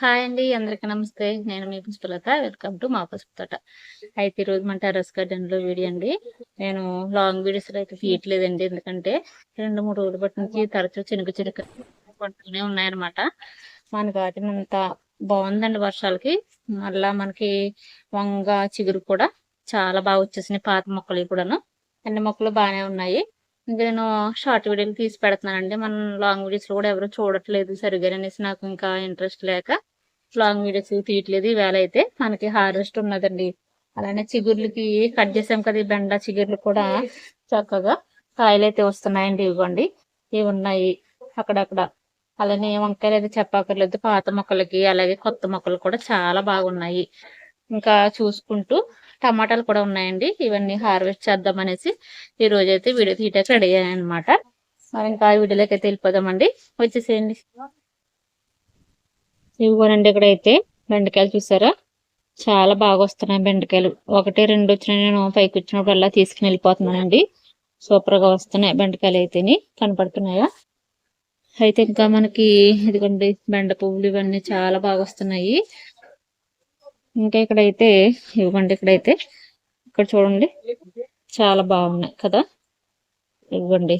Hi అండి అందరికీ నమస్తే. నేను మీ పుష్పలత వెల్కమ్ టు మా పుష్పతోట అయితే ఈరోజు మన టెరస్ గార్డెన్లో వీడియో అండి. నేను లాంగ్ వీడియోస్ అయితే తీయట్లేదండి ఎందుకంటే రెండు మూడు రోజులు బట్టి నుంచి తరచూ చినుకు చినుకు పంటలనే ఉన్నాయన్నమాట. మన గార్డెన్ అంత బాగుందండి వర్షాలకి. మళ్ళా మనకి వంగ చిగురు కూడా చాలా బాగా వచ్చేసినాయి పాత మొక్కలు కూడాను. అన్ని మొక్కలు బాగానే ఉన్నాయి. ఇంకా నేను షార్ట్ వీడియోలు తీసి పెడుతున్నానండి. మన లాంగ్ వీడియోస్లో కూడా ఎవరు చూడట్లేదు సరిగ్గా అనేసి నాకు ఇంకా ఇంట్రెస్ట్ లేక లాంగ్ వీడియోస్ తీయట్లేదు. ఈవేళ అయితే మనకి హార్వెస్ట్ ఉన్నదండి. అలానే చిగుర్లకి కట్ చేసాం కదా ఈ బెండ చిగుర్లు కూడా చక్కగా కాయలు అయితే వస్తున్నాయండి ఇవ్వండి. ఇవి ఉన్నాయి అక్కడక్కడ. అలానే వంకాయలు అయితే చెప్పక్కర్లేదు. పాత మొక్కలకి అలాగే కొత్త మొక్కలు కూడా చాలా బాగున్నాయి. ఇంకా చూసుకుంటూ టమాటాలు కూడా ఉన్నాయండి. ఇవన్నీ హార్వెస్ట్ చేద్దాం అనేసి ఈ రోజు అయితే వీడియో తీయటానికి రెడీ అయ్యాయన్నమాట మరి ఇంకా వీడియోలోకి అయితే వెళ్ళిపోదామండి. వచ్చేసేయండి. ఇవ్వనండి ఇక్కడైతే. బెండకాయలు చూసారా? చాలా బాగా వస్తున్నాయి బెండకాయలు. ఒకటి రెండు వచ్చిన నేను పైకి వచ్చినప్పుడు అలా తీసుకుని వెళ్ళిపోతున్నానండి. సూపర్గా వస్తున్నాయి బెండకాయలు అయితేని. కనపడుతున్నాయా? అయితే ఇంకా మనకి ఇదిగోండి బెండ పువ్వులు ఇవన్నీ చాలా బాగా వస్తున్నాయి. ఇంకా ఇక్కడైతే ఇవ్వండి ఇక్కడైతే. ఇక్కడ చూడండి. చాలా బాగున్నాయి కదా? ఇవ్వండి.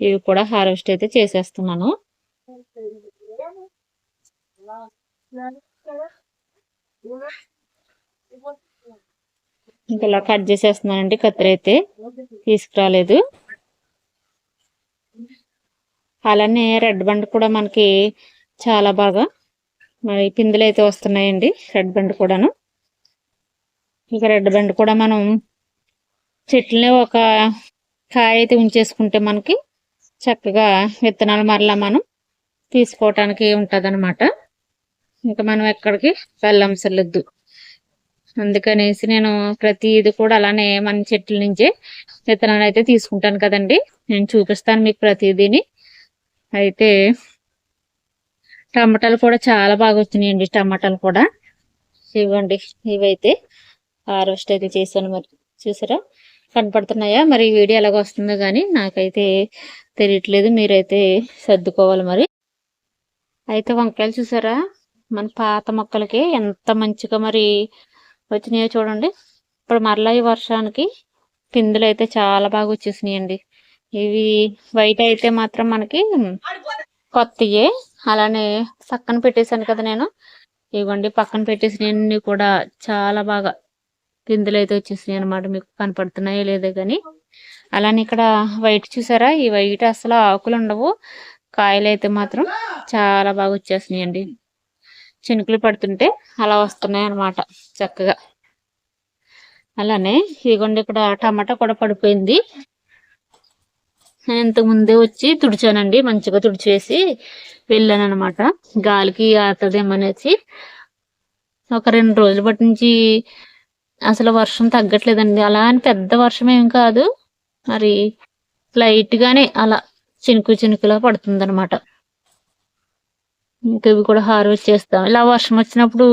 ఇవి కూడా హార్వెస్ట్ అయితే చేసేస్తున్నాను. ఇంకా ఇలా కట్ చేసేస్తున్నానండి కత్తిరి అయితే. తీసుకురాలేదు. అలానే రెడ్ బండ్ కూడా మనకి చాలా బాగా మరి పిందులు అయితే వస్తున్నాయండి రెడ్ బండ్ కూడాను. ఇక రెడ్ బండ్ కూడా మనం చెట్లని ఒక కాయ అయితే ఉంచేసుకుంటే మనకి చక్కగా విత్తనాలు మరలా మనం తీసుకోవటానికి ఉంటుంది అనమాట ఇంకా మనం ఎక్కడికి వెళ్ళంసలేదు అందుకనేసి నేను ప్రతిది కూడా అలానే మన చెట్ల నుంచే విత్తనాలు అయితే తీసుకుంటాను కదండి. నేను చూపిస్తాను మీకు ప్రతిదీని. అయితే టమాటాలు కూడా చాలా బాగా వచ్చినాయండి టమాటాలు కూడా. ఇవ్వండి ఇవైతే హార్వెస్ట్ అయితే చేశాను మరి. చూసారా? కనపడుతున్నాయా? మరి వీడియో ఎలాగ వస్తుందో కానీ నాకైతే తెలియట్లేదు. మీరైతే సర్దుకోవాలి మరి. అయితే వంకాయలు చూసారా? మన పాత మొక్కలకి ఎంత మంచిగా మరి వచ్చినాయో చూడండి. ఇప్పుడు మరలా ఈ వర్షానికి పిందులు అయితే చాలా బాగా వచ్చేసినాయండి. ఇవి వైట్ అయితే మాత్రం మనకి కొత్తయే. అలానే పక్కన పెట్టేశాను కదా నేను. ఇవ్వండి పక్కన పెట్టేసినవన్నీ కూడా చాలా బాగా పిందులు అయితే వచ్చేసినాయి అనమాట మీకు కనపడుతున్నాయో లేదో కానీ అలానే ఇక్కడ వైట్ చూసారా? ఈ వైట్ అసలు ఆకులు ఉండవు. కాయలు అయితే మాత్రం చాలా బాగా వచ్చేసినాయండి. చినుకులు పడుతుంటే అలా వస్తున్నాయి అనమాట చక్కగా. అలానే ఇదిగోండి ఇక్కడ టమాటా కూడా పడిపోయింది. నేను ఇంతకు ముందే వచ్చి తుడిచానండి మంచిగా తుడిచేసి వెళ్ళాను అనమాట గాలికి ఆతదేమనేసి ఒక రెండు రోజుల బట్టి నుంచి అసలు వర్షం తగ్గట్లేదండి. అలా అని పెద్ద వర్షం ఏం కాదు. మరి లైట్గానే అలా చినుకు చినుకులా పడుతుంది అనమాట ఇంకా ఇవి కూడా హార్వెస్ట్ చేస్తాం. ఇలా వర్షం వచ్చినప్పుడు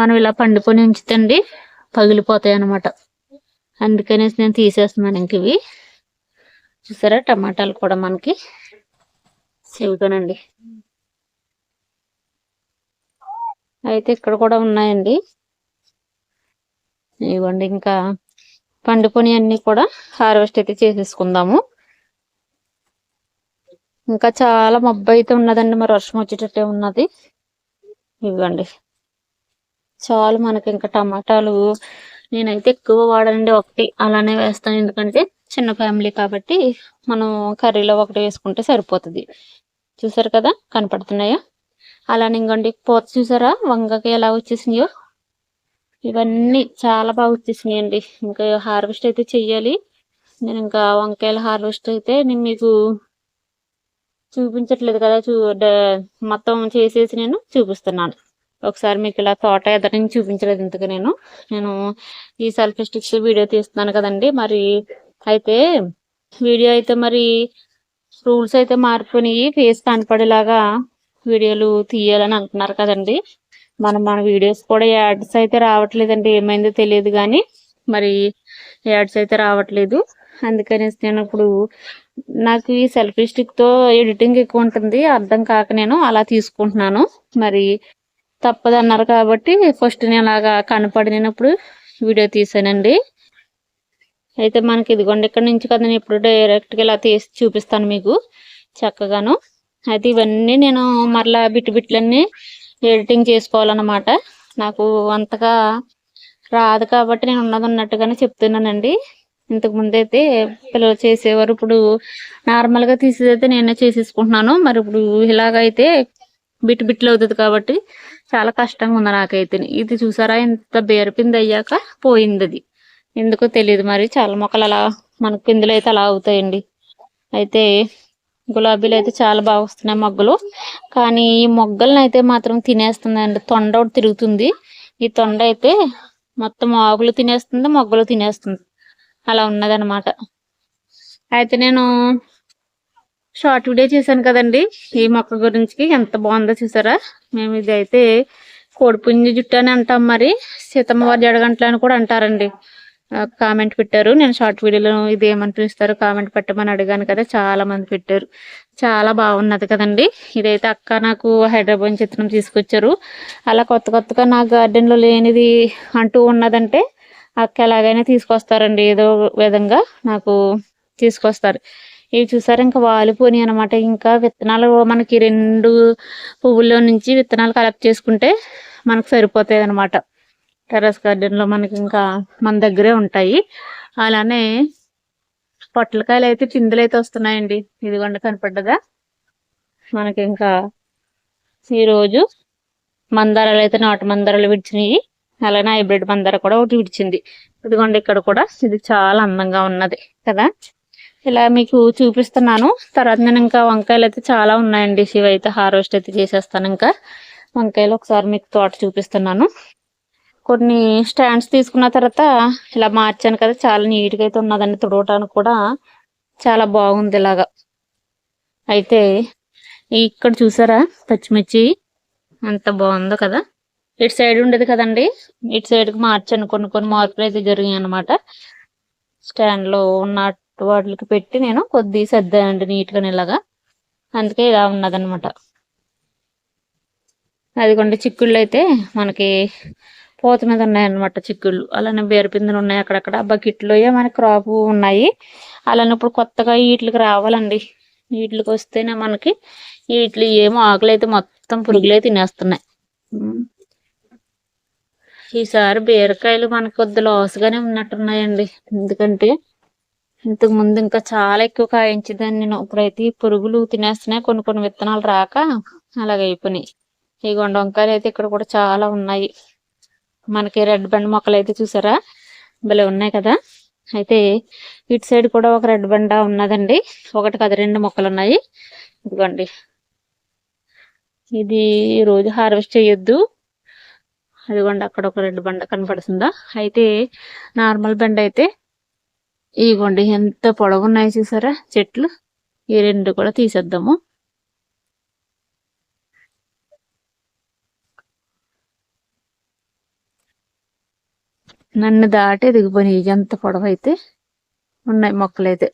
మనం ఇలా పండుకొని ఉంచుతండి పగిలిపోతాయి అనమాట అందుకనేసి నేను తీసేస్తున్నాను ఇంక ఇవి. చూసారా? టమాటాలు కూడా మనకి చెబుతానండి అయితే ఇక్కడ కూడా ఉన్నాయండి. ఇవ్వండి ఇంకా పండుకొని అన్నీ కూడా హార్వెస్ట్ అయితే చేసేసుకుందాము. ఇంకా చాలా మబ్బు అయితే ఉన్నదండి మరి వర్షం వచ్చేటట్టే ఉన్నది. ఇవ్వండి. చాలు మనకి ఇంకా టమాటాలు నేనైతే ఎక్కువ వాడనండి ఒకటి అలానే వేస్తాను. ఎందుకంటే చిన్న ఫ్యామిలీ కాబట్టి మనం కర్రీలో ఒకటి వేసుకుంటే సరిపోతుంది. చూసారు కదా? కనపడుతున్నాయా? అలానే ఇంకోండి పోత చూసారా? వంగకి ఎలా వచ్చేసినాయో? ఇవన్నీ చాలా బాగా వచ్చేసినాయండి. ఇంకా హార్వెస్ట్ అయితే చెయ్యాలి. నేను ఇంకా వంకాయల హార్వెస్ట్ అయితే నేను మీకు చూపించట్లేదు కదా చూ మొత్తం చేసేసి నేను చూపిస్తున్నాను. ఒకసారి మీకు ఇలా తోట ఎదరని చూపించలేదు ఇంతకు నేను. నేను ఈ సెల్ఫీ స్టిక్స్ వీడియో తీస్తున్నాను కదండి. మరి అయితే వీడియో అయితే మరి రూల్స్ అయితే మారిపోయినాయి. ఫేస్ కనపడేలాగా వీడియోలు తీయాలని అంటున్నారు కదండి. మనం మన వీడియోస్ కూడా యాడ్స్ అయితే రావట్లేదండి. ఏమైందో తెలియదు కానీ మరి యాడ్స్ అయితే రావట్లేదు. అందుకనేసి నేను ఇప్పుడు నాకు ఈ సెల్ఫీ స్టిక్తో ఎడిటింగ్ ఎక్కువ ఉంటుంది. అర్థం కాక నేను అలా తీసుకుంటున్నాను. మరి తప్పదన్నారు కాబట్టి ఫస్ట్ నేను అలాగా కనపడినప్పుడు వీడియో తీసానండి. అయితే మనకి ఇదిగోండి ఇక్కడ నుంచి కదా నేను ఇప్పుడు డైరెక్ట్గా ఇలా తీసి చూపిస్తాను మీకు చక్కగాను. అయితే ఇవన్నీ నేను మరలా బిట్టు బిట్లన్నీ ఎడిటింగ్ చేసుకోవాలన్నమాట. నాకు అంతగా రాదు కాబట్టి నేను ఉన్నది ఉన్నట్టుగానే చెప్తున్నానండి. ఇంతకు ముందు అయితే పిల్లలు చేసేవారు. ఇప్పుడు నార్మల్గా తీసేదైతే నేనే చేసేసుకుంటున్నాను. మరి ఇప్పుడు ఇలాగైతే బిట్ బిట్లు అవుతుంది కాబట్టి చాలా కష్టంగా ఉంది నాకైతే. ఇది చూసారా? ఇంత బేరపింది అయ్యాక పోయింది అది ఎందుకో తెలియదు మరి. చాలా మొక్కలు అలా మనకు పిందులు అయితే అలా అవుతాయండి. అయితే గులాబీలు అయితే చాలా బాగా వస్తున్నాయి మొగ్గలు. కానీ ఈ మొగ్గలను అయితే మాత్రం తినేస్తుందండి. తొండ ఒకటి తిరుగుతుంది. ఈ తొండ అయితే మొత్తం ఆకులు తినేస్తుంది మొగ్గలు తినేస్తుంది. అలా ఉన్నదనమాట అయితే నేను షార్ట్ వీడియో చేశాను కదండి. ఈ మొక్క గురించి ఎంత బాగుందో చూసారా? మేము ఇది అయితే కోడిపుంజి జుట్టు అని అంటాం మరి. సీతమ్మ వారి జడగంటలు అని కూడా అంటారండి. కామెంట్ పెట్టారు. నేను షార్ట్ వీడియోలో ఇది ఏమని పిలుస్తారు కామెంట్ పెట్టమని అడిగాను కదా. చాలా మంది పెట్టారు. చాలా బాగున్నది కదండి. ఇదైతే అక్క నాకు హైదరాబాద్ చిత్రం తీసుకొచ్చారు. అలా కొత్త కొత్తగా నా గార్డెన్లో లేనిది అంటూ ఉన్నదంటే అక్క ఎలాగైనా తీసుకొస్తారండి ఏదో విధంగా నాకు తీసుకొస్తారు. ఇవి చూసారు ఇంకా వాలిపోని అనమాట ఇంకా విత్తనాలు మనకి రెండు పువ్వుల్లో నుంచి విత్తనాలు కలెక్ట్ చేసుకుంటే మనకు సరిపోతాయి అనమాట టెర్రస్ గార్డెన్లో మనకి ఇంకా మన దగ్గరే ఉంటాయి. అలానే పొట్లకాయలు అయితే చిందులు అయితే వస్తున్నాయండి. ఇదిగోండి కనపడ్డదా? మనకి ఇంకా ఈరోజు మందారాలు అయితే నాటు మందారాలు విడిచినాయి. అలానే హైబ్రిడ్ మందార కూడా ఒకటి విడిచింది. ఇదిగోండి ఇక్కడ కూడా ఇది చాలా అందంగా ఉన్నది కదా. ఇలా మీకు చూపిస్తున్నాను. తర్వాత నేను ఇంకా వంకాయలు అయితే చాలా ఉన్నాయండి. ఇవి అయితే హార్వెస్ట్ అయితే చేసేస్తాను ఇంకా. వంకాయలు ఒకసారి మీకు తోట చూపిస్తున్నాను. కొన్ని స్టాండ్స్ తీసుకున్న తర్వాత ఇలా మార్చాను కదా. చాలా నీట్గా అయితే ఉన్నదండి. తుడవటానికి కూడా చాలా బాగుంది ఇలాగా. అయితే ఇక్కడ చూసారా? పచ్చిమిర్చి అంత బాగుందో కదా. ఇటు సైడ్ ఉండేది కదండి. ఇటు సైడ్కి మార్చాను. కొన్ని కొన్ని మార్పులు అయితే జరిగాయి అనమాట స్టాండ్లో ఉన్న వాటికి పెట్టి నేను కొద్దిగా సర్దానండి నీట్గా ఇలాగా. అందుకే ఇలా ఉన్నదనమాట అదిగోండి చిక్కుళ్ళు అయితే మనకి పూత మీద ఉన్నాయన్నమాట చిక్కుళ్ళు. అలానే బేరపిందులు ఉన్నాయి అక్కడక్కడ. బకెట్లో మన క్రాప్ ఉన్నాయి. అలానే ఇప్పుడు కొత్తగా వీటికి రావాలండి. వీటికి వస్తేనే మనకి వీటిలో ఏమో ఆకులు అయితే మొత్తం పురుగులే తినేస్తున్నాయి. ఈసారి బీరకాయలు మనకు కొద్ది లాస్గానే ఉన్నట్టున్నాయండి. ఎందుకంటే ఇంతకు ముందు ఇంకా చాలా ఎక్కువ కాయించేదాన్ని నేను. ఇప్పుడైతే పురుగులు తినేస్తున్నాయి. కొన్ని కొన్ని విత్తనాలు రాక అలాగైపోయినాయి ఈ గొండ వంకాయలు అయితే ఇక్కడ కూడా చాలా ఉన్నాయి. మనకి రెడ్ బండ్ మొక్కలు అయితే చూసారా? భలే ఉన్నాయి కదా. అయితే ఇటు సైడ్ కూడా ఒక రెడ్ బండ ఉన్నదండి. ఒకటి కదా రెండు మొక్కలు ఉన్నాయి. ఇదిగోండి. ఇది రోజు హార్వెస్ట్ చేయొద్దు. అదిగోండి అక్కడ ఒక రెడ్ బండ కనపడుతుందా? అయితే నార్మల్ బండ అయితే ఇగోండి ఎంత పొడవున్నాయి చూసారా? చెట్లు. ఈ రెండు కూడా తీసేద్దాము. నన్ను దాటి దిగిపోయినాయి ఎంత పొడవు అయితే ఉన్నాయి మొక్కలైతే.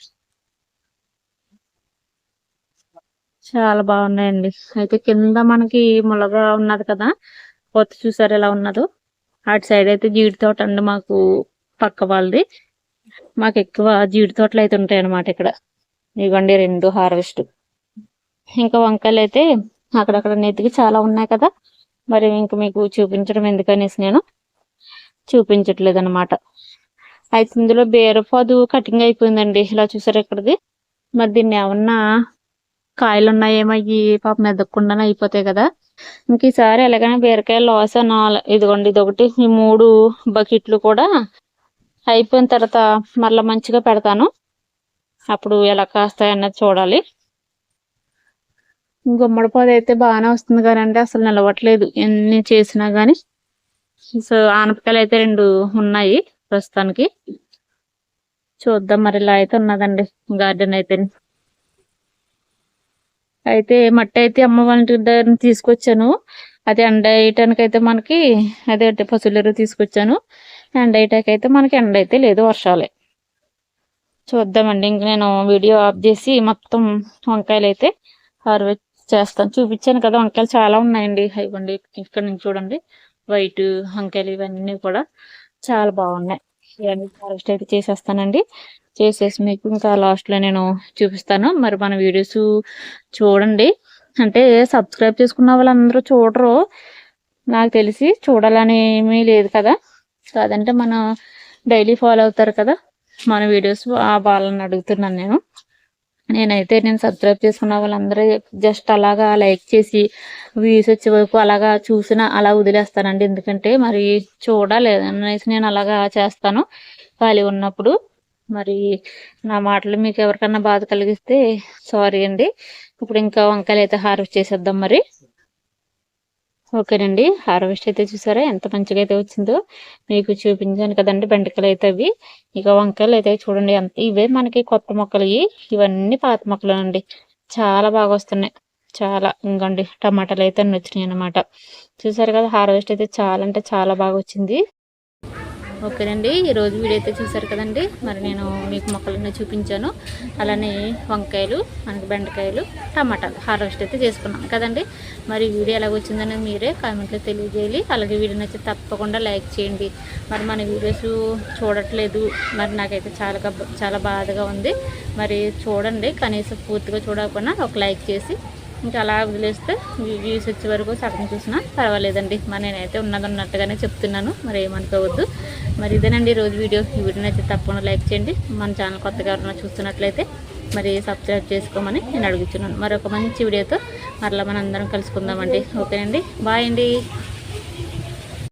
చాలా బాగున్నాయండి. అయితే కింద మనకి ములగా ఉన్నది కదా కొత్త చూసారు ఎలా ఉన్నదో. అటు సైడ్ అయితే జీడి తోట అండి మాకు పక్క వాళ్ళది. మాకు ఎక్కువ జీడి తోటలు అయితే ఉంటాయి అనమాట ఇక్కడ. ఇవ్వండి రెండు హార్వెస్ట్ ఇంకా వంకాయలు అయితే అక్కడక్కడ నెత్తికి చాలా ఉన్నాయి కదా. మరి ఇంక మీకు చూపించడం ఎందుకనేసి నేను చూపించట్లేదు అనమాట అయితే ఇందులో బేరపాదు కటింగ్ అయిపోయిందండి. ఇలా చూసారు ఇక్కడది? మరి దీన్ని ఏమన్నా కాయలు ఉన్నాయేమయ్యి పాపం మెదక్కుండా అయిపోతాయి కదా. ఇంక ఈసారి ఎలాగైనా బీరకాయలు లాస్ నాలుగు ఇదిగోండి ఇదొకటి. ఈ మూడు బకెట్లు కూడా అయిపోయిన తర్వాత మళ్ళీ మంచిగా పెడతాను. అప్పుడు ఎలా కాస్తాయి అన్నది చూడాలి. గుమ్మడి పొద అయితే బాగానే వస్తుంది కానీ అంటే అసలు నిలవట్లేదు. ఎన్ని చేసినా కానీ సో ఆనపకాయలు అయితే రెండు ఉన్నాయి ప్రస్తుతానికి. చూద్దాం మరి ఇలా అయితే ఉన్నదండి గార్డెన్ అయితే అయితే మట్టి అయితే అమ్మ వాళ్ళ దగ్గర తీసుకొచ్చాను. అది ఎండ వేయటానికి అయితే మనకి అదే పసులు తీసుకొచ్చాను. ఎండ వేయటానికి అయితే మనకి ఎండ అయితే లేదు వర్షాలే. చూద్దామండి ఇంక నేను వీడియో ఆఫ్ చేసి మొత్తం వంకాయలు అయితే హార్వెస్ట్ చేస్తాను. చూపించాను కదా వంకాయలు చాలా ఉన్నాయండి. ఇవ్వండి ఇక్కడ నుంచి చూడండి. వైట్ వంకాయలు ఇవన్నీ కూడా చాలా బాగున్నాయి. ఇవన్నీ హార్వెస్ట్ అయితే చేసేస్తానండి. చేసేసి మీకు ఇంకా లాస్ట్లో నేను చూపిస్తాను. మరి మన వీడియోస్ చూడండి. అంటే సబ్స్క్రైబ్ చేసుకున్న వాళ్ళందరూ చూడరు. నాకు తెలిసి చూడాలని ఏమీ లేదు కదా. కాదంటే మన డైలీ ఫాలో అవుతారు కదా. మన వీడియోస్ ఆ వాళ్ళని అడుగుతున్నాను నేను. నేనైతే నేను సబ్స్క్రైబ్ చేసుకున్న వాళ్ళందరూ జస్ట్ అలాగా లైక్ చేసి వ్యూస్ వచ్చే వరకు అలాగా చూసిన అలా వదిలేస్తానండి. ఎందుకంటే మరి చూడాలి అనేసి నేను అలాగా చేస్తాను. ఖాళీ ఉన్నప్పుడు మరి నా మాటలు మీకు ఎవరికన్నా బాధ కలిగిస్తే సారీ అండి. ఇప్పుడు ఇంకా వంకాయలు అయితే హార్వెస్ట్ చేసేద్దాం మరి. ఓకేనండి. హార్వెస్ట్ అయితే చూసారా ఎంత మంచిగా అయితే వచ్చిందో. మీకు చూపించాను కదండి బెండకాయలు అయితే అవి. ఇక వంకాయలు అయితే చూడండి ఎంత ఇవే మనకి కొత్త మొక్కలు ఇవన్నీ పాత మొక్కలు అండి చాలా బాగా వస్తున్నాయి. చాలా ఇంకండి టమాటాలు అయితే అన్ని వచ్చినాయి అనమాట చూసారు కదా హార్వెస్ట్ అయితే చాలా అంటే చాలా బాగా వచ్చింది. ఓకేనండి ఈరోజు వీడియో అయితే చూసారు కదండి. మరి నేను మీకు మొక్కలన్నీ చూపించాను. అలానే వంకాయలు మనకి బెండకాయలు టమాటాలు హార్వెస్ట్ అయితే చేసుకున్నాను కదండి. మరి వీడియో ఎలా వచ్చిందని మీరే కామెంట్లో తెలియజేయాలి. అలాగే వీడియో నచ్చి తప్పకుండా లైక్ చేయండి. మరి మన వీడియోస్ చూడట్లేదు. మరి నాకైతే చాలా చాలా బాధగా ఉంది. మరి చూడండి కనీసం పూర్తిగా చూడకపోయినా ఒక లైక్ చేసి ఇంకా అలా వదిలేస్తే వ్యూస్ వచ్చే వరకు సగం చూసినా పర్వాలేదండి. మరి నేనైతే ఉన్నది ఉన్నట్టుగానే చెప్తున్నాను. మరి ఏమనుకోవద్దు. మరి ఇదేనండి రోజు వీడియో. ఈ వీడియో తప్పకుండా లైక్ చేయండి. మన ఛానల్ కొత్తగా ఎవరైనా చూస్తున్నట్లయితే మరి సబ్స్క్రైబ్ చేసుకోమని నేను అడుగుతున్నాను. మరొక మంచి వీడియోతో మరలా మనందరం కలుసుకుందామండి. ఓకేనండి. బాయ్ అండి.